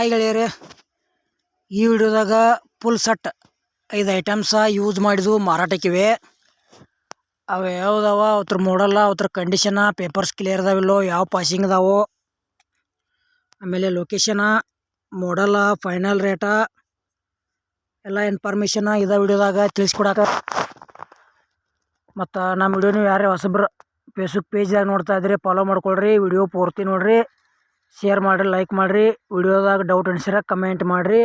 Hi ಗೆಳೆಯರೇ ಈ ವಿಡಿಯೋದಾಗ full ಸಟ್ ಐದು ಐಟಮ್ಸ ಯೂಸ್ ಮಾಡಿದ್ವು, ಮಾರಾಟಕ್ಕಿವೆ. ಅವು ಯಾವ್ದವ ಅವ್ರ ಮೋಡಲ್ಲ ಅವ್ರ ಕಂಡೀಷನ ಪೇಪರ್ಸ್ ಕ್ಲಿಯರ್ ಅದಾವಿಲ್ಲೋ, ಯಾವ ಪಾಸಿಂಗ್ ಅದಾವೋ. ಆಮೇಲೆ ಲೊಕೇಶನ ಮೋಡಲ್ಲ ಫೈನಲ್ ರೇಟ ಎಲ್ಲ ಇನ್ಫಾರ್ಮೇಷನ ಇದ ವಿಡಿಯೋದಾಗ ತಿಳಿಸ್ಕೊಡಕ. ಮತ್ತು ನಮ್ಮ ವಿಡಿಯೋ ನೀವು ಯಾರೇ ಹೊಸಬ್ರು ಫೇಸ್ಬುಕ್ ಪೇಜ್ದಾಗ ನೋಡ್ತಾ ಇದ್ರಿ ಫಾಲೋ ಮಾಡ್ಕೊಳ್ರಿ ವಿಡಿಯೋ ಪೂರ್ತಿ ನೋಡ್ರಿ. ಶೇರ್ ಮಾಡಿರಿ ಲೈಕ್ ಮಾಡಿರಿ, ವಿಡಿಯೋದಾಗ ಡೌಟ್ ಅನ್ಸಿರ ಕಮೆಂಟ್ ಮಾಡಿರಿ.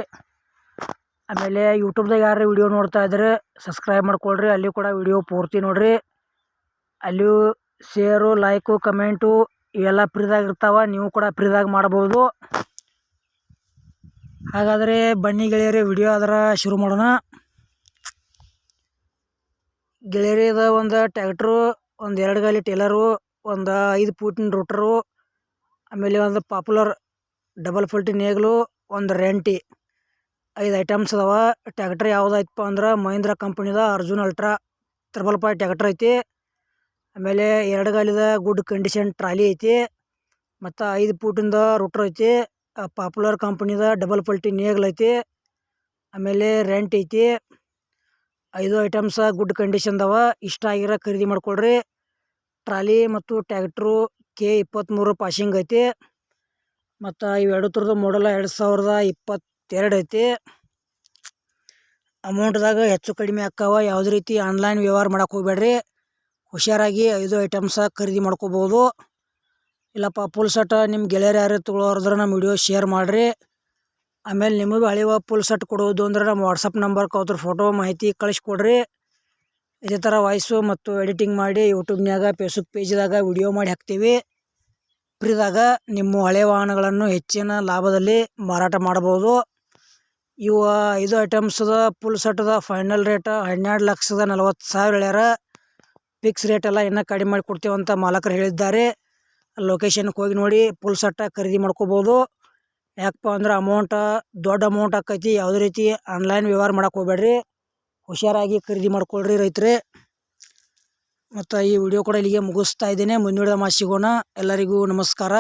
ಆಮೇಲೆ ಯೂಟ್ಯೂಬ್ದಾಗ ಯಾರು ವಿಡಿಯೋ ನೋಡ್ತಾ ಇದ್ರೆ ಸಬ್ಸ್ಕ್ರೈಬ್ ಮಾಡ್ಕೊಳ್ರಿ ಅಲ್ಲಿ ಕೂಡ ವಿಡಿಯೋ ಪೂರ್ತಿ ನೋಡಿರಿ. ಅಲ್ಲಿಯೂ ಶೇರು ಲೈಕು ಕಮೆಂಟು ಇವೆಲ್ಲ ಫ್ರೀದಾಗ ಇರ್ತಾವ, ನೀವು ಕೂಡ ಫ್ರೀದಾಗ ಮಾಡ್ಬೋದು ಹಾಗಾದರೆ ಬನ್ನಿ ಗೆಳೆಯರಿ, ವಿಡಿಯೋ ಅದರ ಶುರು ಮಾಡೋಣ. ಗೆಳೆಯರಿದ ಒಂದು ಟ್ಯಾಕ್ಟ್ರು ಒಂದು ಎರಡು ಗಾಲಿ ಟೇಲರು ಒಂದು ಐದು ಫೂಟಿನ ರೂಟ್ರು ಆಮೇಲೆ ಒಂದು ಪಾಪ್ಯುಲರ್ ಡಬಲ್ ಫುಲ್ಟಿ ನೇಗಿಲು, ಒಂದು ರೆಂಟಿ. ಐದು ಐಟಮ್ಸ್ ಅದಾವ. ಟ್ಯಾಕ್ಟ್ರ್ ಯಾವುದಾಯ್ತಪ್ಪ ಅಂದ್ರೆ ಮಹೀಂದ್ರ ಕಂಪ್ನಿದ ಅರ್ಜುನ್ ಅಲ್ಟ್ರಾ ತ್ರಿಬಲ್ ಪಾಯ್ ಟ್ಯಾಕ್ಟ್ರ್ ಐತಿ. ಆಮೇಲೆ ಎರಡು ಗಾಲಿದ ಗುಡ್ ಕಂಡೀಷನ್ ಟ್ರಾಲಿ ಐತಿ. ಮತ್ತು ಐದು ಫೂಟಿಂದ ರೂಟ್ರ್ ಐತಿ. ಪಾಪ್ಯುಲರ್ ಕಂಪ್ನಿದ ಡಬಲ್ ಫಲ್ಟಿ ನೇಗ್ಲ್ ಐತಿ. ಆಮೇಲೆ ರೆಂಟ್ ಐತಿ. ಐದು ಐಟಮ್ಸ ಗುಡ್ ಕಂಡೀಷನ್ದವ ಇಷ್ಟ ಆಗಿರೋ ಖರೀದಿ ಮಾಡ್ಕೊಳ್ರಿ. ಟ್ರಾಲಿ ಮತ್ತು ಟ್ಯಾಕ್ಟ್ರು ಕೆ ಇಪ್ಪತ್ತ್ಮೂರು ಪಾಶಿಂಗ್ ಐತಿ. ಮತ್ತು ಇವೆರಡು ಥರದ ಮಾಡಲ ಎರಡು ಸಾವಿರದ ಇಪ್ಪತ್ತೆರಡು ಐತಿ. ಅಮೌಂಟ್ದಾಗ ಹೆಚ್ಚು ಕಡಿಮೆ ಆಕ್ಕಾವ. ಯಾವುದೇ ರೀತಿ ಆನ್ಲೈನ್ ವ್ಯವಹಾರ ಮಾಡಕ್ಕೆ ಹೋಗ್ಬೇಡ್ರಿ. ಹುಷಾರಾಗಿ ಐದು ಐಟಮ್ಸ ಖರೀದಿ ಮಾಡ್ಕೋಬೋದು. ಇಲ್ಲಪ್ಪ ಪುಲ್ ಸೆಟ್ ನಿಮ್ಮ ಗೆಳೆಯರು ಯಾರು ತೊಗೊಳೋರ್ದ್ರೆ ನಮ್ಮ ವಿಡಿಯೋ ಶೇರ್ ಮಾಡಿರಿ. ಆಮೇಲೆ ನಿಮಗೆ ಹಳೆಯ ಪುಲ್ ಸೆಟ್ ಕೊಡೋದು ಅಂದ್ರೆ ನಮ್ಮ ವಾಟ್ಸಪ್ ನಂಬರ್ಗೆ ಅವ್ರ ಫೋಟೋ ಮಾಹಿತಿ ಕಳಿಸ್ಕೊಡ್ರಿ ಇದೇ ಥರ ವಾಯ್ಸು ಮತ್ತು ಎಡಿಟಿಂಗ್ ಮಾಡಿ ಯೂಟ್ಯೂಬ್ನ್ಯಾಗ, ಫೇಸ್ಬುಕ್ ಪೇಜ್ದಾಗ ವಿಡಿಯೋ ಮಾಡಿ ಹಾಕ್ತೀವಿ. ಫ್ರೀದಾಗ ನಿಮ್ಮ ಹಳೆ ವಾಹನಗಳನ್ನು ಹೆಚ್ಚಿನ ಲಾಭದಲ್ಲಿ ಮಾರಾಟ ಮಾಡ್ಬೋದು. ಇವು ಐದು ಐಟಮ್ಸದ ಫುಲ್ ಸೆಟ್ದ ಫೈನಲ್ ರೇಟ್ ಹನ್ನೆರಡು ಲಕ್ಷದ ನಲವತ್ತು ಸಾವಿರ ಹೇಳ್ಯಾರ. ಫಿಕ್ಸ್ ರೇಟ್ ಎಲ್ಲ ಇನ್ನೂ ಕಡಿಮೆ ಮಾಡಿ ಕೊಡ್ತೀವಂತ ಮಾಲಕರು ಹೇಳಿದ್ದಾರೆ. ಲೊಕೇಶನ್ಗೆ ಹೋಗಿ ನೋಡಿ ಫುಲ್ ಸೆಟ್ಟ ಖರೀದಿ ಮಾಡ್ಕೋಬೋದು. ಯಾಕಪ್ಪ ಅಂದ್ರೆ ಅಮೌಂಟ ದೊಡ್ಡ ಅಮೌಂಟ್ ಆಕೈತಿ. ಯಾವುದೇ ರೀತಿ ಆನ್ಲೈನ್ ವ್ಯವಹಾರ ಮಾಡೋಕ್ಕೆ ಹೋಗ್ಬೇಡ್ರಿ. ಹುಷಾರಾಗಿ ಖರೀದಿ ಮಾಡ್ಕೊಳ್ರಿ ರೈತರೇ. ಮತ್ತು ಈ ವಿಡಿಯೋ ಕೂಡ ಇಲ್ಲಿಗೆ ಮುಗಿಸ್ತಾ ಇದ್ದೇನೆ. ಮುಂದಿನ ಮಾತು ಸಿಗೋಣ. ಎಲ್ಲರಿಗೂ ನಮಸ್ಕಾರ.